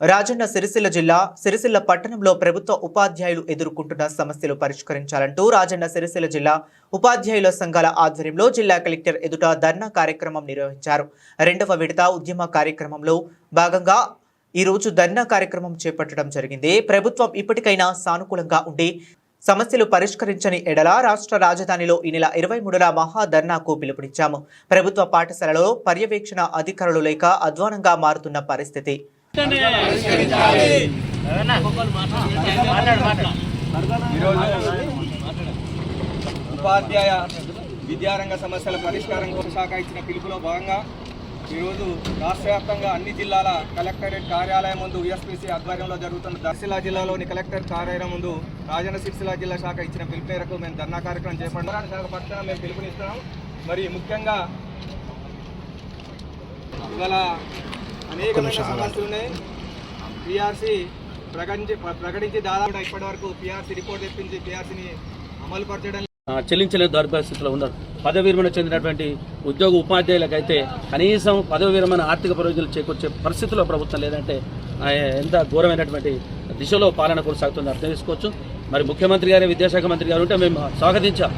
రాజన్న సిరిసిల్ల జిల్లా సిరిసిల్ల పట్టణంలో ప్రభుత్వ ఉపాధ్యాయులు ఎదుర్కొంటున్న సమస్యలు పరిష్కరించాలంటూ రాజన్న సిరిసిల్ల జిల్లా ఉపాధ్యాయుల సంఘాల ఆధ్వర్యంలో జిల్లా కలెక్టర్ ఎదుట ధర్నా కార్యక్రమం నిర్వహించారు. రెండవ విడత ఉద్యమ కార్యక్రమంలో భాగంగా ఈరోజు ధర్నా కార్యక్రమం చేపట్టడం జరిగింది. ప్రభుత్వం ఇప్పటికైనా సానుకూలంగా ఉండి సమస్యలు పరిష్కరించని ఎడల రాష్ట్ర రాజధానిలో ఈ నెల ఇరవై మూడున మహా ధర్నాకు పిలుపునిచ్చాము. ప్రభుత్వ పాఠశాలలో పర్యవేక్షణ అధికారులు లేక అధ్వానంగా మారుతున్న పరిస్థితి. ఉపాధ్యాయ విద్యారంగ సమస్యల పరిష్కారం కోసం శాఖ ఇచ్చిన పిలుపులో భాగంగా ఈరోజు రాష్ట్ర వ్యాప్తంగా అన్ని జిల్లాల కలెక్టరేట్ కార్యాలయం ముందు యుఎస్పీసీ ఆధ్వర్యంలో జరుగుతున్న దర్శిలా జిల్లాలోని కలెక్టర్ కార్యాలయం ముందు రాజన్న సిరిసిల్ల జిల్లా శాఖ ఇచ్చిన పిలుపు మేరకు మేము ధర్నా కార్యక్రమం చేపట్టడం శాఖ పక్షాన మేము పిలుపునిస్తున్నాం. మరి ముఖ్యంగా ఇవాళ అనేకమైన సమస్యలు ఉన్నాయి పిఆర్సీ ప్రకటించి ప్రకటించి దాదాపు ఇప్పటి వరకు పిఆర్సీ రిపోర్ట్ తెప్పించి పిఆర్సీని అమలు పరచడం ఆ, చెల్లించలేని దౌర్పరిస్థితిలో ఉన్నారు. పదవి విరమణ చెందినటువంటి ఉద్యోగ ఉపాధ్యాయులకైతే కనీసం పదవి విరమణ ఆర్థిక ప్రయోజనాలు చేకూర్చే పరిస్థితిలో ప్రభుత్వం లేదంటే ఎంత ఘోరమైనటువంటి దిశలో పాలన కొనసాగుతుందో అర్థం చేసుకోవచ్చు. మరి ముఖ్యమంత్రి గారు విద్యాశాఖ మంత్రి గారు ఉంటే మేము స్వాగతించాం.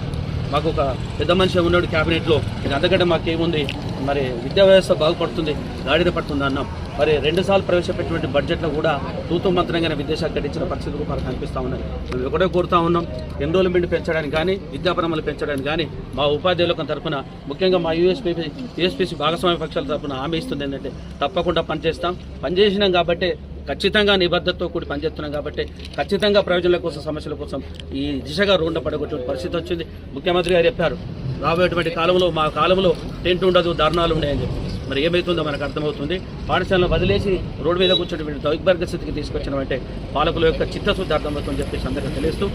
మాకు ఒక పెద్ద మనిషి ఉన్నాడు క్యాబినెట్లో. అంతకంటే మాకేముంది? మరి విద్యా వ్యవస్థ బాగుపడుతుంది గాడిన పడుతుంది అన్నాం. మరి రెండు సార్లు ప్రవేశపెట్టినటువంటి బడ్జెట్లో కూడా తూతు మంత్రంగానే విద్యాశాఖ గడించిన పరిస్థితులు మనకు కనిపిస్తూ ఉన్నాయి మేము ఒకటే కోరుతా ఉన్నాం ఎన్రోల్మెంట్ పెంచడానికి కానీ విద్యాపరమలు పెంచడానికి కానీ మా ఉపాధ్యాయులకు తరఫున ముఖ్యంగా మా యూఎస్పీ యూఎస్పీసీ భాగస్వామ్య పక్షాల తరపున హామీ ఇస్తుంది ఏంటంటే తప్పకుండా పనిచేస్తాం. పనిచేసినాం కాబట్టి ఖచ్చితంగా నిబద్ధతతో కూడి పనిచేస్తున్నాం కాబట్టి ఖచ్చితంగా ప్రయోజనాల కోసం సమస్యల కోసం ఈ దిశగా రోడ్డు పడగొట్టే పరిస్థితి వచ్చింది. ముఖ్యమంత్రి గారు చెప్పారు రాబోయేటువంటి కాలంలో మా కాలంలో టెంట్ ఉండదు ధర్నాలు ఉన్నాయని చెప్పి. మరి ఏమవుతుందో మనకు అర్థమవుతుంది. పాఠశాలను వదిలేసి రోడ్డు మీద కూర్చున్నటువంటి దౌర్భాగ్య స్థితికి తీసుకొచ్చినామంటే పాలకుల యొక్క చిత్తశుద్ధి అర్థమవుతుందని చెప్పి సందర్భంగా తెలుస్తూ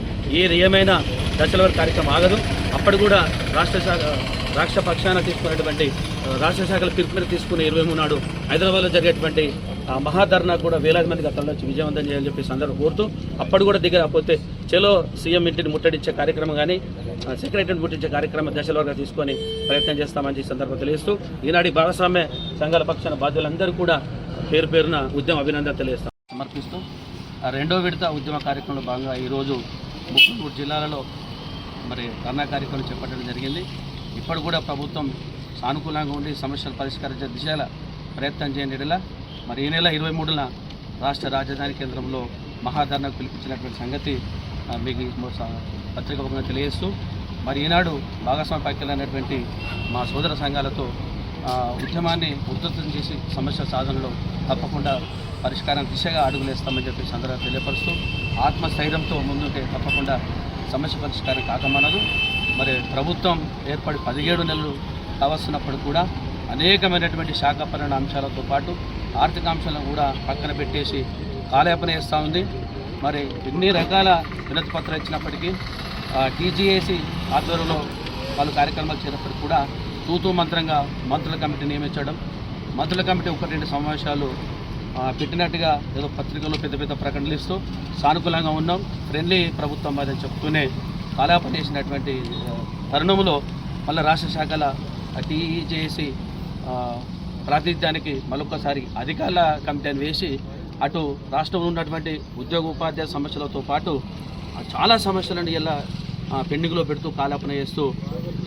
ఏది ఏమైనా దశల వరకు కార్యక్రమం ఆగదు. అప్పుడు కూడా రాష్ట్ర శాఖ రాష్ట్ర పక్షాన తీసుకున్నటువంటి రాష్ట్ర శాఖల పిలుపు మీద తీసుకుని ఇరవై మూడు నాడు హైదరాబాద్లో జరిగేటువంటి ఆ మహాధర్నా కూడా వేలాది మందికి గతంలో విజయవంతం చేయాలని చెప్పి సందర్భం కోరుతూ అప్పుడు కూడా దిగకపోతే చలో సీఎం ఇంటిని ముట్టడించే కార్యక్రమం కానీ సెక్రటరీని ముట్టించే కార్యక్రమం దశల వరకు తీసుకొని ప్రయత్నం చేస్తామని ఈ సందర్భం తెలియస్తూ ఈనాటి భాగస్వామ్య సంఘాల పక్షాన బాధ్యులందరూ కూడా పేరు పేరున ఉద్యమ అభినందన తెలియస్తాం సమర్పిస్తూ ఆ రెండో విడత ఉద్యమ కార్యక్రమంలో భాగంగా ఈరోజు ముప్పై మూడు జిల్లాలలో మరి ధర్నా కార్యక్రమం చేపట్టడం జరిగింది. ఇప్పుడు కూడా ప్రభుత్వం సానుకూలంగా ఉండి సమస్యలు పరిష్కరించే దిశగా ప్రయత్నం చేయనిలా మరి ఈ నెల ఇరవై మూడున రాష్ట్ర రాజధాని కేంద్రంలో మహాధర్నాకు పిలిపించినటువంటి సంగతి మీకు ఈ పత్రిక తెలియజేస్తూ మరి ఈనాడు భాగస్వామి పార్టీలైనటువంటి మా సోదర సంఘాలతో ఉద్యమాన్ని ఉధృతం చేసి సమస్య సాధనలో తప్పకుండా పరిష్కారం దిశగా అడుగులేస్తామని చెప్పి సందర్భంగా తెలియపరుస్తూ ఆత్మస్థైర్యంతో ముందుంటే తప్పకుండా సమస్య పరిష్కారం కాకమనదు. మరి ప్రభుత్వం ఏర్పడి పదిహేడు నెలలు కావస్తున్నప్పుడు కూడా అనేకమైనటువంటి శాఖపరణ అంశాలతో పాటు ఆర్థిక అంశాలను కూడా పక్కన పెట్టేసి కాలయాపన చేస్తూ ఉంది. మరి ఎన్ని రకాల వినతి పత్రాలు ఇచ్చినప్పటికీ టీజీఏసీ ఆధ్వర్యంలో వాళ్ళు కార్యక్రమాలు చేసినప్పటికీ కూడా తూతూ మంత్రంగా మంత్రుల కమిటీ నియమించడం మంత్రుల కమిటీ ఒకటి రెండు సమావేశాలు పెట్టినట్టుగా ఏదో పత్రికల్లో పెద్ద పెద్ద ప్రకటనలు ఇస్తూ సానుకూలంగా ఉన్నాం. ఫ్రెండ్లీ ప్రభుత్వం అని చెప్తూనే కాలాపన చేసినటువంటి తరుణంలో మళ్ళీ రాష్ట్ర శాఖల టీఈజేసి ప్రాతినిధ్యానికి మరొకసారి అధికారుల కమిటీని వేసి అటు రాష్ట్రంలో ఉన్నటువంటి ఉద్యోగ ఉపాధ్యాయ సమస్యలతో పాటు చాలా సమస్యలను ఇలా పెండింగ్లో పెడుతూ కాలాపన చేస్తూ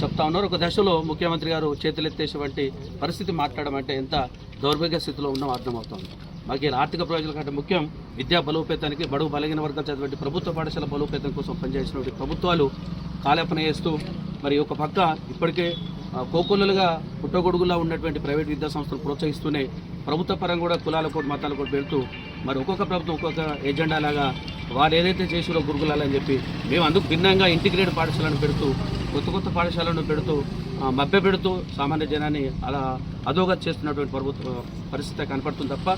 చెప్తా ఉన్నారు. ఒక దశలో ముఖ్యమంత్రి గారు చేతులెత్తేసేటువంటి పరిస్థితి మాట్లాడడం అంటే ఎంత దౌర్భాగ్య స్థితిలో ఉన్నామో అర్థమవుతోంది. మాకు ఆర్థిక ప్రయోజనాల కంటే ముఖ్యం విద్యా బలోపేతానికి బడుగు బలహీన వర్గాలు చదివేటువంటి ప్రభుత్వ పాఠశాల బలోపేతం కోసం పనిచేసినటువంటి ప్రభుత్వాలు కాలేపన చేస్తూ మరి ఒక పక్క ఇప్పటికే కోకొల్లలుగా పుట్టగొడుగులా ఉన్నటువంటి ప్రైవేట్ విద్యా సంస్థలు ప్రోత్సహిస్తూనే ప్రభుత్వ పరంగా కూడా కులాల కోటి మతాల కోటి పెడుతూ మరి ఒక్కొక్క ప్రభుత్వం ఒక్కొక్క ఎజెండా లాగా వారు ఏదైతే చేసిరో గురుకులాలని చెప్పి మేము అందుకు భిన్నంగా ఇంటిగ్రేటెడ్ పాఠశాలను పెడుతూ కొత్త కొత్త పాఠశాలను పెడుతూ మభ్య పెడుతూ సామాన్య జనాన్ని అలా అధోగతి చేస్తున్నటువంటి ప్రభుత్వ పరిస్థితి కనపడుతుంది తప్ప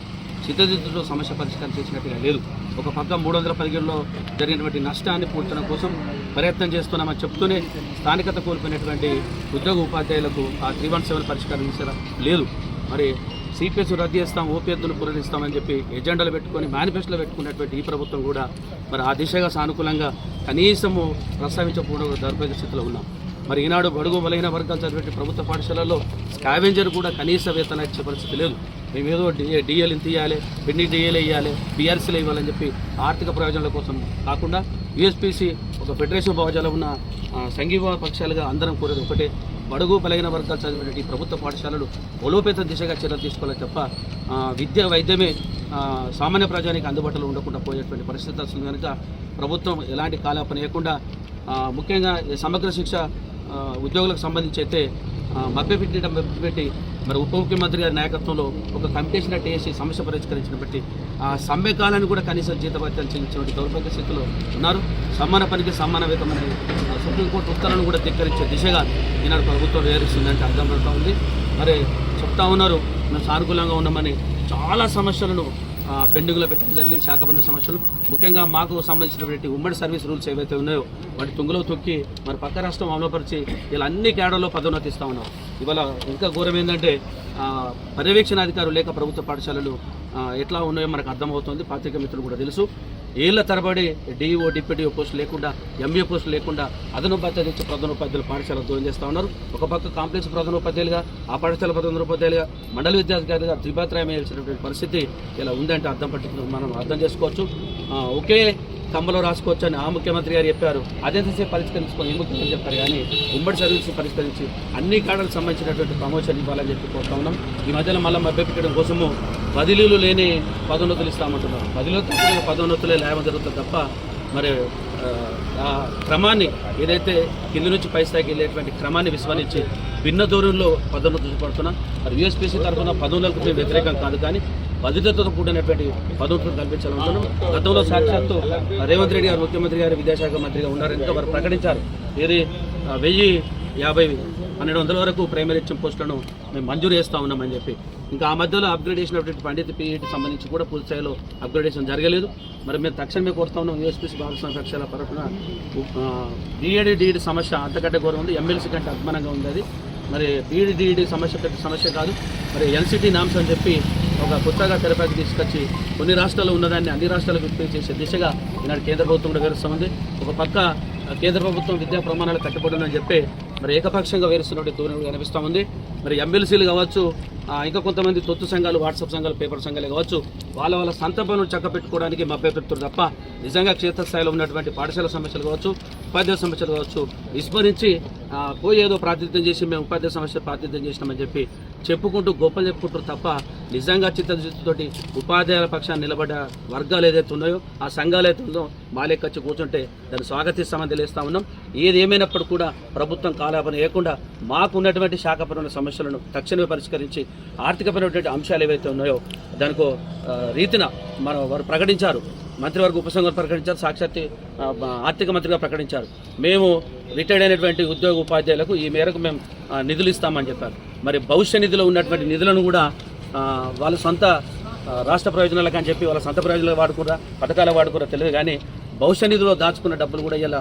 చిత్తదిద్దులో సమస్య పరిష్కారం చేసినట్టుగా లేదు. ఒక పక్క మూడు వందల పదిహేడులో జరిగినటువంటి నష్టాన్ని పూడ్చడం కోసం ప్రయత్నం చేస్తున్నామని చెప్తూనే స్థానికత కోల్పోయినటువంటి ఉద్యోగ ఉపాధ్యాయులకు ఆ త్రీ వన్ సెవెన్ పరిష్కారం చేసేలా లేదు. మరి సిపిఎస్ రద్దు చేస్తాం ఓపీఎద్దులు పురణిస్తామని చెప్పి ఎజెండాలు పెట్టుకొని మేనిఫెస్టోలో పెట్టుకున్నటువంటి ఈ ప్రభుత్వం కూడా మరి ఆ దిశగా సానుకూలంగా కనీసము ప్రస్తావించకపోవడం దౌర్భాగ్య స్థితిలో ఉన్నాం. మరి ఈనాడు బడుగు బలహీన వర్గాలు చదివే ప్రభుత్వ పాఠశాలల్లో స్కావెంజర్ కూడా కనీస వేతన ఇచ్చే పరిస్థితి లేదు. మేమేదో డిఎల్ తీయాలి పెండి డిఎల్ ఇవ్వాలి పిఆర్సీలు ఇవ్వాలని చెప్పి ఆర్థిక ప్రయోజనాల కోసం కాకుండా యూఎస్పీసీ ఒక ఫెడరేషన్ భావజాలో ఉన్న సంఘీభావ పక్షాలుగా అందరం కోరేది ఒకటే. బడుగు బలైన వర్గాలు చదివిన ప్రభుత్వ పాఠశాలలు బలోపేత దిశగా చర్యలు తీసుకోవాలి తప్ప విద్య వైద్యమే సామాన్య ప్రజానికి అందుబాటులో ఉండకుండా పోయేటువంటి పరిస్థితి వస్తుంది కనుక ప్రభుత్వం ఎలాంటి కాలాపన లేకుండా ముఖ్యంగా సమగ్ర శిక్ష ఉద్యోగులకు సంబంధించి అయితే ఆ, మభ్యపెట్టి మభ్యపెట్టి మరి ఉప ముఖ్యమంత్రి గారి నాయకత్వంలో ఒక కమిటీషన్ అట్టి వేసి సమస్య పరిష్కరించిన బట్టి ఆ సమ్మె కాలాన్ని కూడా కనీసం జీతభత్యాలు చెల్లించినటువంటి దౌర్భాగ్య స్థితిలో ఉన్నారు. సమాన పనికి సమాన వేతమని సుప్రీంకోర్టు ఉత్తర్వులను కూడా ధిక్కరించే దిశగా ఈనాడు ప్రభుత్వం వివరిస్తుందంటే అర్థం పడుతూ ఉంది. మరి చెప్తా ఉన్నారు మేము సానుకూలంగా ఉన్నామని చాలా సమస్యలను పెండింగ్లో పెట్టడం జరిగింది. శాఖపరమైన సమస్యలు. ముఖ్యంగా మాకు సంబంధించినటువంటి ఉమ్మడి సర్వీస్ రూల్స్ ఏవైతే ఉన్నాయో వాటి తుంగలో తొక్కి మరి పక్క రాష్ట్రం అమలుపరిచి ఇలా అన్ని కేడర్లో పదోన్నతి ఉన్నాం. ఇవాళ ఇంకా ఘోరం ఏంటంటే పర్యవేక్షణ అధికారులు లేక ప్రభుత్వ పాఠశాలలు ఎట్లా ఉన్నాయో మనకు అర్థమవుతుంది. పాత్రిక మిత్రులు కూడా తెలుసు. ఏళ్ళ తరబడి డిఓ డిప్యూటీఓ పోస్టు లేకుండా ఎంఏ పోస్టు లేకుండా అదనోపాధ్యాయులు ఇచ్చి ప్రధానోపాధ్యాయులు పాఠశాల దూరం చేస్తూ ఉన్నారు. ఒక పక్క కాంప్లెక్స్ ప్రధానోపాధ్యాయులుగా ఆ పాఠశాల ప్రధానోపాధ్యాయులుగా మండల విద్యాధికారిగా త్రిపాత్రాయం వేయాల్సినటువంటి పరిస్థితి ఇలా ఉందంటే అర్థం పట్టుకు మనం అర్థం చేసుకోవచ్చు. ఒకే కమ్మలో రాసుకోవచ్చు అని ఆ ముఖ్యమంత్రి గారు చెప్పారు. అదెంతసేపు పరిష్కరించుకొని ఈ ముఖ్యమంత్రి చెప్పారు. కానీ ఉమ్మడి సర్వీస్ పరిష్కరించి అన్ని కాడలకు సంబంధించినటువంటి ప్రమోషన్ ఇవ్వాలని చెప్పి కోరుతా ఉన్నాం. ఈ మధ్యలో మళ్ళీ మభ్యపెట్టడం కోసము బదిలీలు లేని పదోన్నతులు ఇస్తామంటున్నారు బదిలీలు పదోన్నతులే లేవ జరుగుతుంది తప్ప మరి ఆ, ఆ క్రమాన్ని ఏదైతే కింద నుంచి పై స్థాయికి వెళ్ళేటువంటి క్రమాన్ని విస్మరించి భిన్న దూరంలో పదవులు పడుతున్నా. మరి యూఎస్పీసీ తరఫున పదవులకు మేము వ్యతిరేకం కాదు కానీ భద్రతతో కూడినటువంటి పదోన్నతులు కల్పించాలనుకున్నాం. గతంలో సాక్షాత్తు రేవంత్ రెడ్డి గారు ముఖ్యమంత్రి గారు విద్యాశాఖ మంత్రిగా ఉన్నారని వారు ప్రకటించారు. ఏది వెయ్యి యాభై పన్నెండు వందల వరకు ప్రైమరీ పోస్టులను మేము మంజూరు చేస్తా ఉన్నామని చెప్పి. ఇంకా ఆ మధ్యలో అప్గ్రేడేషన్ అటువంటి పండిత్ పీఈటీ సంబంధించి కూడా పూర్తి స్థాయిలో అప్గ్రేడేషన్ జరగలేదు. మరి మేము తక్షణమే కోరుతా ఉన్నాం యూఎస్పీసీ భాగస్వామ్య పక్షాల తరఫున బీఏడీ డీఈడీ సమస్య అంతకంటే ఘోరం ఉంది. ఎమ్మెల్సీ కంటే అభిమానంగా ఉంది అది. మరి బీడీడీ సమస్య పెద్ద సమస్య కాదు. మరి ఎన్సిటీ నామ్స్ అని చెప్పి ఒక కొత్తగా తెరపైకి తీసుకొచ్చి కొన్ని రాష్ట్రాల్లో ఉన్నదాన్ని అన్ని రాష్ట్రాలకు విస్తృతి చేసే దిశగా ఈనాడు కేంద్ర ప్రభుత్వం కూడా వివరిస్తూ ఉంది ఒక పక్క కేంద్ర ప్రభుత్వం విద్యా ప్రమాణాలు కట్టుబడిందని చెప్పి మరి ఏకపక్షంగా వేరుస్తున్నట్టు దూరం కనిపిస్తూ ఉంది. మరి ఎమ్మెల్సీలు కావచ్చు ఇంకా కొంతమంది తొత్తు సంఘాలు వాట్సాప్ సంఘాలు పేపర్ సంఘాలు కావచ్చు వాళ్ళ వాళ్ళ సంత పనులు మా మభ్యపెడుతున్నారు తప్ప నిజంగా క్షేత్రస్థాయిలో ఉన్నటువంటి పాఠశాల సమస్యలు కావచ్చు ఉపాధ్యాయ సమస్యలు కావచ్చు విస్మరించి పోయేదో పోయి ఏదో ప్రాతినిధ్యం చేసి మేము ఉపాధ్యాయ సమస్య ప్రాతినిధ్యం చేసినామని చెప్పి చెప్పుకుంటూ గొప్పలు చెప్పుకుంటారు తప్ప నిజంగా చిత్తశుద్ధితోటి ఉపాధ్యాయుల పక్షాన్ని నిలబడ్డ వర్గాలు ఏదైతే ఉన్నాయో ఆ సంఘాలు అయితే ఉందో మాలేకొచ్చి కూర్చుంటే దాన్ని స్వాగతిస్తామని తెలియస్తా ఉన్నాం. ఏది ఏమైనప్పుడు కూడా ప్రభుత్వం కాలాపన లేకుండా మాకు ఉన్నటువంటి శాఖపరమైన సమస్యలను తక్షణమే పరిష్కరించి ఆర్థికపరమైనటువంటి అంశాలు ఏవైతే ఉన్నాయో దానికో రీతిన మన వారు ప్రకటించారు. మంత్రివర్గ ఉపసంఘం ప్రకటించారు సాక్షాత్ ఆర్థిక మంత్రిగా ప్రకటించారు. మేము రిటైర్డ్ అయినటువంటి ఉద్యోగ ఉపాధ్యాయులకు ఈ మేరకు మేము నిధులు ఇస్తామని చెప్పారు. మరి భవిష్య నిధిలో ఉన్నటువంటి నిధులను కూడా వాళ్ళ సొంత రాష్ట్ర ప్రయోజనాలకు అని చెప్పి వాళ్ళ సొంత ప్రయోజనాలు వాడుకురా పథకాలు వాడుకురా తెలియదు కానీ భవిష్య నిధిలో దాచుకున్న డబ్బులు కూడా ఇలా